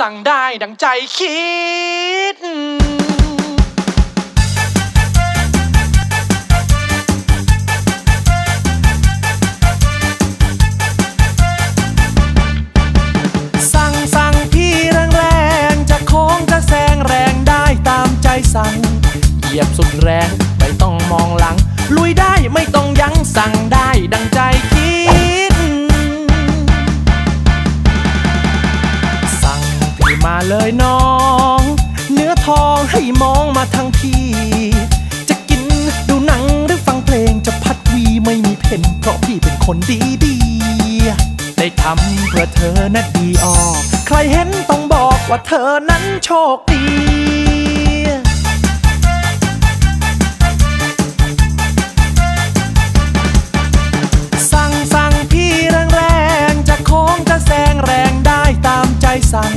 สั่งได้ดังใจคิด สั่งสั่งพี่แรงแรงจะโค้งจะแซงแรงได้ตามใจสั่ง เหยียบสุดแรง ไม่ต้องมองหลัง ลุยได้ไม่ต้องยั้งสั่งได้ดังใจคิด เลยน้อง เนื้อทองให้มองมาทางพี่ จะกินดูหนังหรือฟังเพลงจะพัดวีไม่มีเพนเพราะพี่เป็นคนดีดีได้ทำเพื่อเธอนะดีออก ใครเห็นต้องบอกว่าเธอนั้นโชคดีสั่งสั่งพี่แรงแรงจะโค้งจะแซงแรงได้ตามใจสั่ง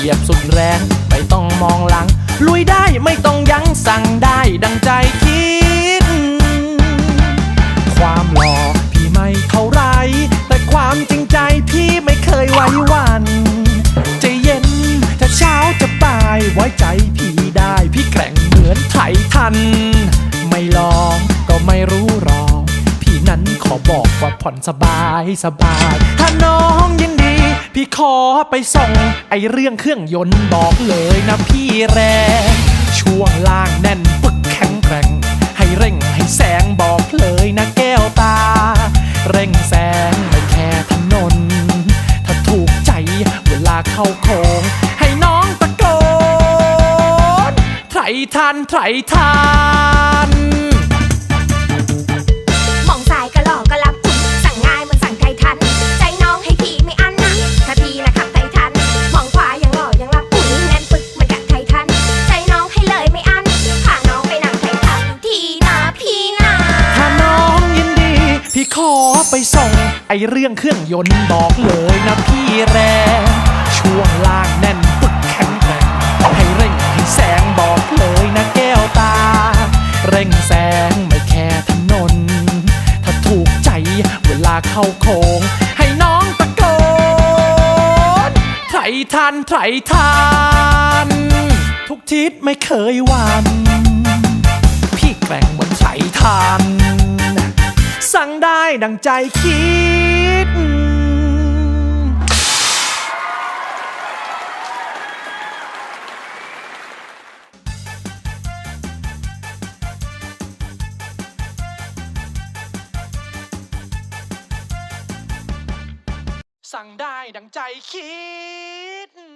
เหยียบสุดแรง ไม่ต้องมองหลัง ลุยได้ไม่ต้องยั้งสั่งได้ดังใจคิด ความหล่อพี่ไม่เท่าไร แต่ความจริงใจพี่ไม่เคยไว้วันจะเย็นจะเช้าจะบ่ายไว้ใจพี่ได้ พี่แกร่งเหมือนไททัน ไม่ลองก็ไม่รู้รอพี่นั้นขอบอกว่าผ่อนสบายสบาย ถ้าน้องยิน พี่ขอไปส่งไอเรื่องเครื่องยนต์บอกเลยนะพี่แรงช่วงล่างแน่นปึกแข็งแกร่งให้เร่งให้แสงบอกเลยนะแก้วตา เร่งแสงไม่แค่ถนน ถ้าถูกใจเวลาเข้าโค้งให้น้องตะโกนไททันไททัน ไปส่ง ไอเรื่องเครื่องยนต์บอกเลยนะพี่แรงช่วงล่างแน่นปึกแข็งแรงให้เร่งให้แสงบอกเลยนะแก้วตา เร่งแสงไม่แค่ถนน ถ้าถูกใจเวลาเข้าโค้งให้น้องตะโกนไทรทันไทรทันทุกทิศไม่เคยวัน ด้ดังใจคิด สั่งได้ดังใจคิด